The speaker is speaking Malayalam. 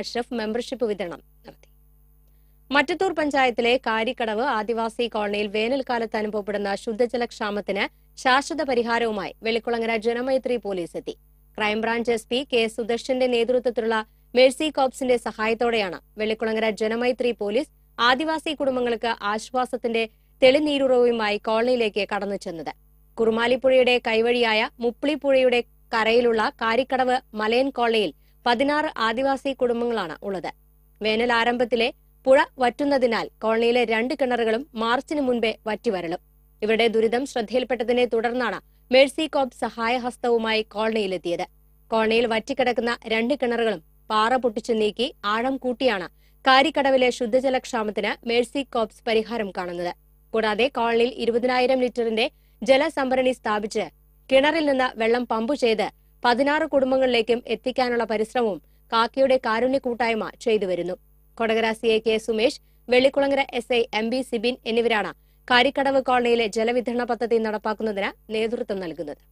അഷ്റഫ് മെമ്പർഷിപ്പ് വിതരണം നടത്തി. മറ്റത്തൂർ പഞ്ചായത്തിലെ കാരിക്കടവ് ആദിവാസി കോളനിയിൽ വേനൽക്കാലത്ത് അനുഭവപ്പെടുന്ന ശുദ്ധജലക്ഷാമത്തിന് ശാശ്വത പരിഹാരവുമായി വെളിക്കുളങ്ങര ജനമൈത്രി പോലീസ് എത്തി. Crime branch S P K സുദർശന്റെ നേതൃത്വത്തിലുള്ള മേഴ്സി കോപ്സിന്റെ സഹായത്തോടെയാണ് വെള്ളിക്കുളങ്ങര ജനമൈത്രി പോലീസ് ആദിവാസി കുടുംബങ്ങൾക്ക് ആശ്വാസത്തിന്റെ തെളിനീരുറവുമായി കോളനിയിലേക്ക് കടന്നു ചെന്നത്. കുറുമാലിപ്പുഴയുടെ കൈവഴിയായ മുപ്പിളിപ്പുഴയുടെ കരയിലുള്ള കാരിക്കടവ് മലയൻ കോളനിയിൽ പതിനാറ് ആദിവാസി കുടുംബങ്ങളാണ് ഉള്ളത്. വേനൽ ആരംഭത്തിലെ പുഴ വറ്റുന്നതിനാൽ കോളനിയിലെ രണ്ട് കിണറുകളും മാർച്ചിന് മുൻപേ വറ്റിവരളും. ഇവരുടെ ദുരിതം ശ്രദ്ധയിൽപ്പെട്ടതിനെ തുടർന്നാണ് മേഴ്സി കോപ്പ് സഹായഹസ്തവുമായി കോളനിയിലെത്തിയത്. കോളനിയിൽ വറ്റിക്കിടക്കുന്ന രണ്ട് കിണറുകളും പാറ പൊട്ടിച്ചു നീക്കി ആഴം കൂട്ടിയാണ് കാരിക്കടവിലെ ശുദ്ധജലക്ഷാമത്തിന് മേഴ്സി കോപ്സ് പരിഹാരം കാണുന്നത്. കൂടാതെ കോളനിയിൽ ഇരുപതിനായിരം ലിറ്ററിന്റെ ജലസംഭരണി സ്ഥാപിച്ച് കിണറിൽ നിന്ന് വെള്ളം പമ്പു ചെയ്ത് പതിനാറ് കുടുംബങ്ങളിലേക്കും എത്തിക്കാനുള്ള പരിശ്രമവും കാക്കയുടെ കാരുണ്യ കൂട്ടായ്മ ചെയ്തു വരുന്നു. Kodakara C A K Sumesh Vellikulangara S I M B Sibin എന്നിവരാണ് കാരിക്കടവ് കോളനിയിലെ ജലവിതരണ പദ്ധതി നടപ്പാക്കുന്നതിന് നേതൃത്വം നൽകുന്നത്.